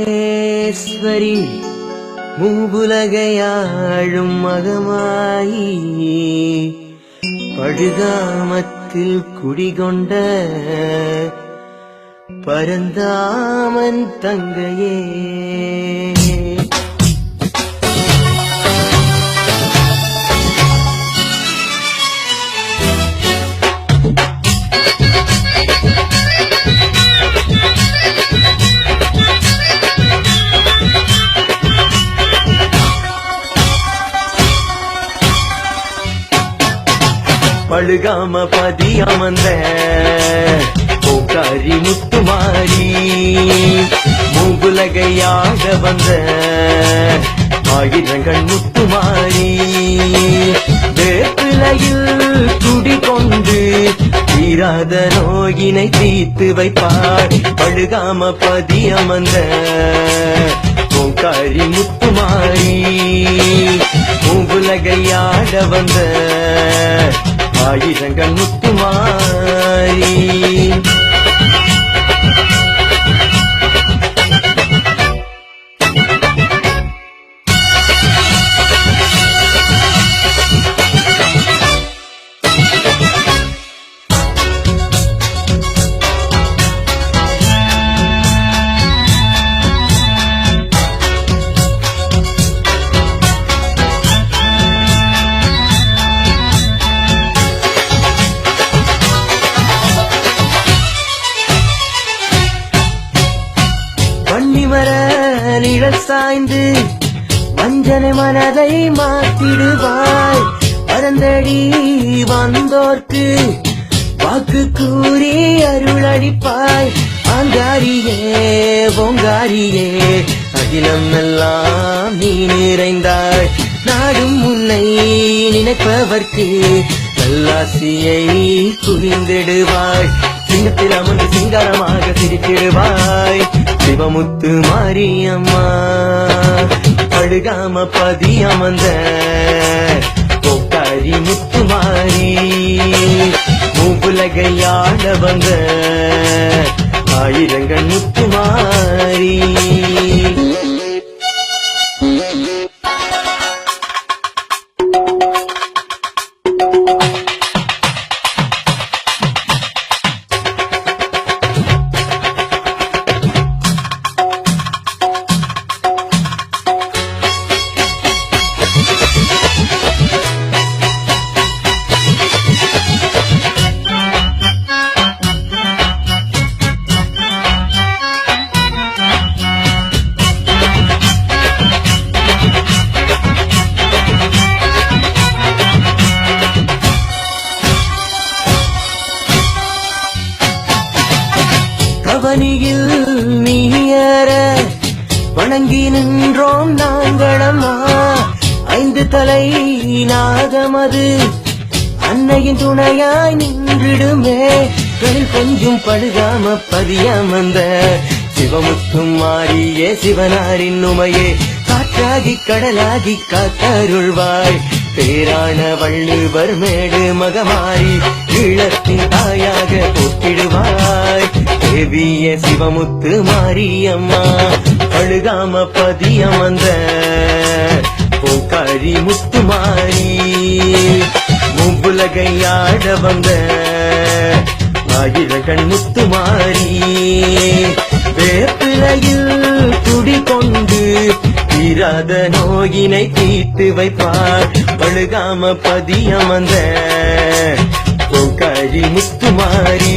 புவனேஸ்வரி மூபுலகையாழும் மகமாயி படுகாமத்தில் குடிகொண்ட பரந்தாமன் தங்கையே பழுகாம பதி அமர்ந்த பூக்காரி முத்துமாரி மூகுலகையாக வந்த ஆயிரங்கள் முத்துமாரி வேப்பிலையில் துடி கொண்டு தீராத நோயினை தீர்த்து வைப்பார் பழுகாம பதி அமர்ந்த பூக்காரி முத்துமாரி மூவுலகையாட வந்த ஆயிரங்கள் முத்துமா வர நிழல் சாய்ந்து வஞ்சனை மனதை மாத்திடுவாய். பரந்தடி வந்தோர்க்கு வாக்கு கூறி அருளடிப்பாய். ஆங்காரியே ஓங்காரியே அகிலம் எல்லாம் நீ நிறைந்தாய். நாடும் உன்னை நினைப்பவர்க்கு நல்லாசியை குவிந்திடுவாய். சிங்கத்தில் அமர்ந்து சிங்காரமாக சிரித்திடுவாய். சிவமுத்து மாரியம்மா. அழுகாம பதி அமர்ந்த கொக்காரி முத்து மாறி. மூவுலகையாட வந்த ஆயிரங்கள் முத்து மாறி. கவனியில் நீயற. வணங்கி நின்றோம் நாங்களம்மா. ஐந்து தலை நாகமது. அன்னையின் துணையாய் நின்றிடுமே. களில் கொஞ்சம் படுகாம பதியாமந்த சிவமுத்தும் மாறியே சிவனாரின் உமையே. காற்றாகி கடலாகி காத்தருள்வாய். பேரான வள்ளுவர் மேடு மகமாரி ஈழத்தின் தாயாக போட்டிடுவார் தேவிய சிவமுத்து மாரியம்மா அழுகாம பதியமந்த பூக்காழி முத்து மாறி முப்புலகையாட வந்த ஆயிரகன் முத்து மாறி. வேப்பிலையில் குடிகொண்டு தீராத நோயினை தீர்த்து வைப்பார் பழுகாம பதியமந்த பூக்காரி முத்துமாரி